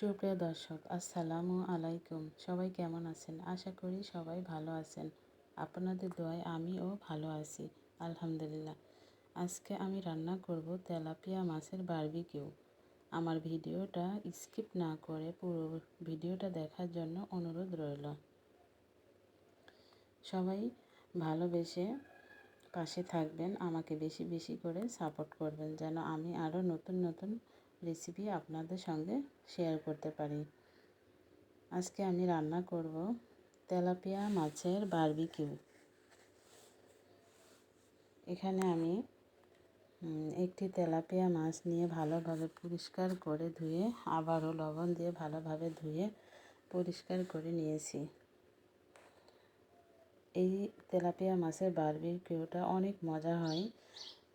সুপ্রিয় দর্শক, আসসালামু আলাইকুম। সবাই কেমন আছেন? আশা করি সবাই ভালো আছেন। আপনাদের দোয়ায় আমিও ভালো আছি, আলহামদুলিল্লাহ। আজকে আমি রান্না করব তেলাপিয়া মাছের বারবিকিউ। আমার ভিডিওটা স্কিপ না করে পুরো ভিডিওটা দেখার জন্য অনুরোধ রইল। সবাই ভালোবেসে পাশে থাকবেন, আমাকে বেশি বেশি করে সাপোর্ট করবেন, যেন আমি আরও নতুন নতুন রেসিপি আপনাদের সঙ্গে শেয়ার করতে পারি। আজকে আমি রান্না করব তেলাপিয়া মাছের বারবিকিউ এখানে আমি একটি তেলাপিয়া মাছ নিয়ে ভালোভাবে পরিষ্কার করে ধুয়ে, আবারও লবণ দিয়ে ভালোভাবে ধুয়ে পরিষ্কার করে নিয়েছি। এই তেলাপিয়া মাছের বারবিকিউটা অনেক মজা হয়।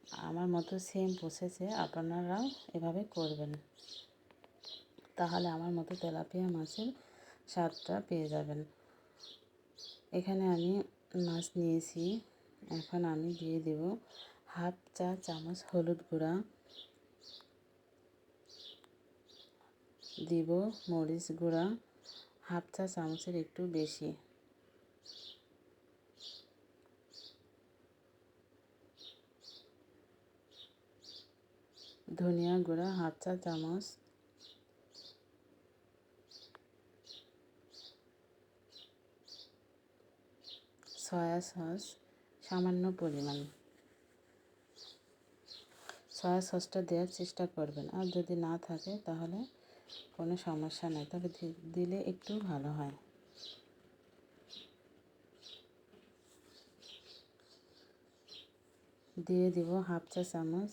আমার মতো সেম প্রসেসে আপনারাও এভাবে করবেন। তাহলে আমার মতো তেলাপিয়া মাছের স্বাদটা পেয়ে যাবেন। এখানে আমি মাছ নিয়েছি। এখন আমি দিয়ে দেব হাফ চা চামচ হলুদ গুঁড়া। দিব মরিচ গুঁড়া। হাফ চা চামচের একটু বেশি। ধনিয়া গুঁড়া, হাফ চা চামচ। সয়া সস, সামান্য পরিমাণ। সয়া সসটা দেওয়ার চেষ্টা করবেন। আর যদি না থাকে, তাহলে কোনো সমস্যা নেই। তবে দিলে একটু ভালো হয়। দিয়ে দিব হাফ চা চামচ।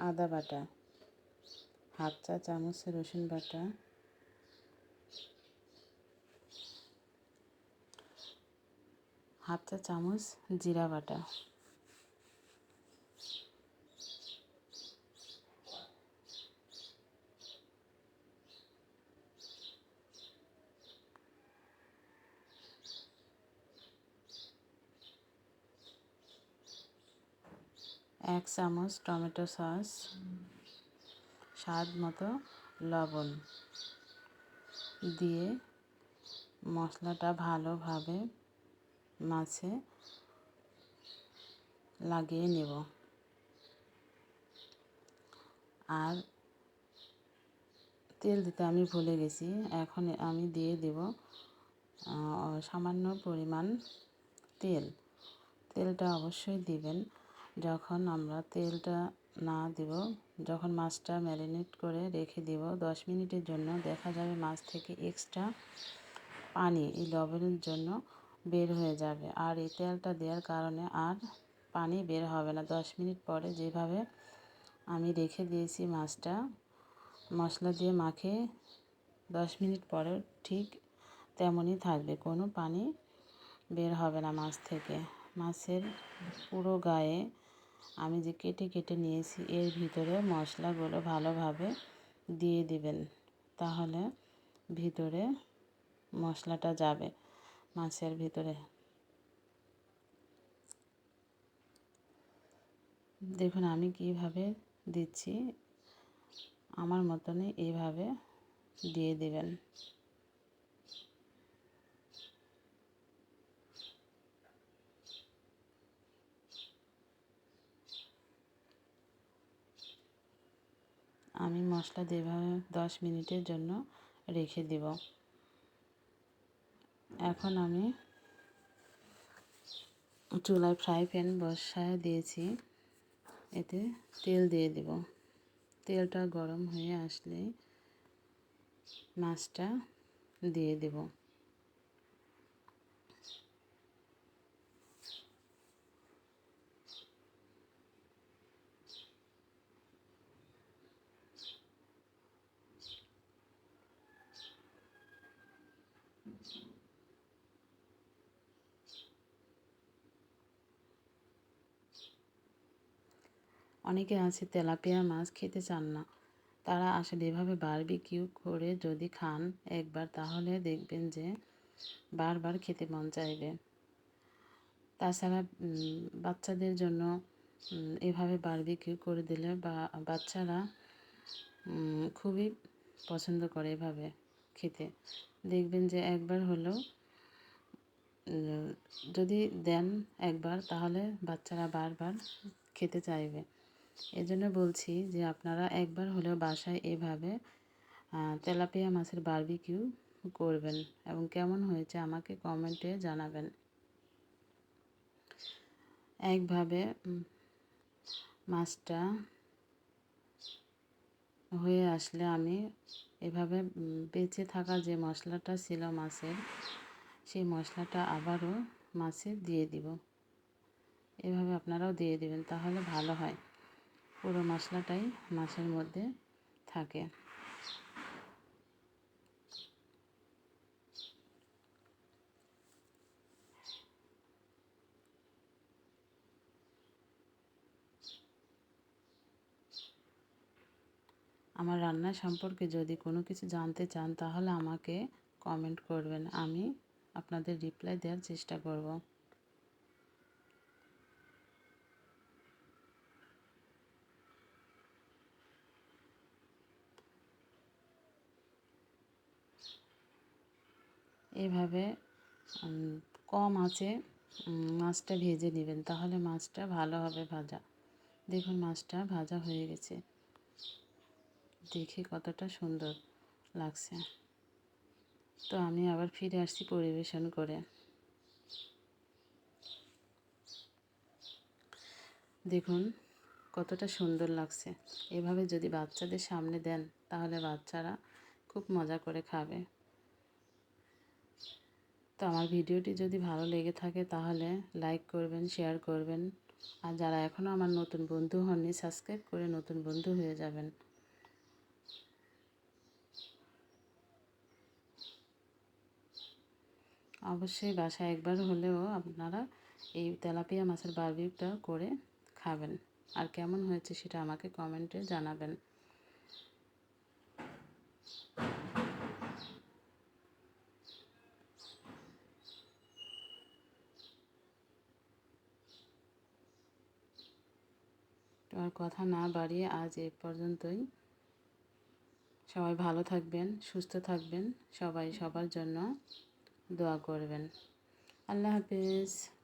আদা বাটা হাফ চা চামচ রসুন বাটা হাফ চা চামচ জিরা বাটা। এক চামচ টমেটো সস, স্বাদ মতো লবণ দিয়ে মশলাটা ভালোভাবে মাছে লাগিয়ে নেব। আর তেল দিতে আমি ভুলে গেছি, এখন আমি দিয়ে দেব সামান্য পরিমাণ তেল। তেলটা অবশ্যই দিবেন। যখন আমরা তেলটা না দেব, যখন মাছটা ম্যারিনেট করে রেখে দেব, দশ মিনিটের জন্য দেখা যাবে মাছ থেকে এক্সট্রা পানি, এই লবণের জন্য বের হয়ে যাবে। আর এই তেলটা দেওয়ার কারণে আর পানি বের হবে না। দশ মিনিট পরে যেভাবে আমি রেখে দিয়েছি মাছটা, মশলা দিয়ে মাখে, দশ মিনিট পরে ঠিক তেমনই থাকবে। কোনো পানি বের হবে না মাছ থেকে। মাছের পুরো গায়ে আমি যে কেটে কেটে নিয়েছি, এর ভিতরে মশলাগুলো ভালোভাবে দিয়ে দিবেন। তাহলে ভিতরে মশলাটা যাবে, মাছের ভিতরে। দেখুন আমি কীভাবে দিচ্ছি, আমার মতনই এইভাবে দিয়ে দেবেন আমি মশলা দেভাবে দশ মিনিটের জন্য রেখে দেব। এখন আমি চুলায় ফ্রাই প্যান বসায় দিয়েছি। এতে তেল দিয়ে দেব। তেলটা গরম হয়ে আসলে মাছটা দিয়ে দেব। অনেকে আছে তেলাপিয়া মাছ খেতে চান না। তারা আসলে এভাবে বারবিকিউ করে যদি খান একবার, তাহলে দেখবেন যে বারবার খেতে মন চাইবে। তাছাড়া বাচ্চাদের জন্য এভাবে বারবিকিউ করে দিলে বা, বাচ্চারা খুবই পছন্দ করে এভাবে খেতে। দেখবেন যে একবার হলেও যদি দেন একবার, তাহলে বাচ্চারা বারবার খেতে চাইবে। এজন্য বলছি যে আপনারা একবার হলেও বাসায় এভাবে তেলাপিয়া মাছের বারবিকিউ করবেন এবং কেমন হয়েছে আমাকে কমেন্টে জানাবেন। একভাবে মাছটা হয়ে আসলে আমি এভাবে বেঁচে থাকা যে মশলাটা ছিল মাছের, সেই মশলাটা আবারও মাছে দিয়ে দিব। এভাবে আপনারাও দিয়ে দিবেন, তাহলে ভালো হয়। পুরো মশলাটাই মাছের মধ্যে থাকে। আমার রান্না সম্পর্কে যদি কোনো কিছু জানতে চান, তাহলে আমাকে কমেন্ট করবেন। আমি আপনাদের রিপ্লাই দেওয়ার চেষ্টা করব। এভাবে কম আঁচে মাছটা ভেজে নেবেন। তাহলে মাছটা ভালো হবে ভাজা। দেখুন মাছটা ভাজা হয়ে গেছে। দেখে কতটা সুন্দর লাগছে। তো আমি আবার ফিরে আসছি পরিবেশন করে। দেখুন কতটা সুন্দর লাগছে। এভাবে যদি বাচ্চাদের সামনে দেন, তাহলে বাচ্চারা খুব মজা করে খাবে। তো আমার ভিডিওটি যদি ভালো লেগে থাকে তাহলে লাইক করবেন, শেয়ার করবেন। আর যারা এখনও আমার নতুন বন্ধু হননি, সাবস্ক্রাইব করে নতুন বন্ধু হয়ে যাবেন। অবশ্যই বাসায় একবার হলেও আপনারা এই তেলাপিয়া মাছের বারবিউটা করে খাবেন। আর কেমন হয়েছে সেটা আমাকে কমেন্টে জানাবেন। তো আর কথা না বাড়িয়ে আজ এ পর্যন্তই। সবাই ভালো থাকবেন, সুস্থ থাকবেন, সবাই সবার জন্য দোয়া করবেন। আল্লাহ হাফিজ।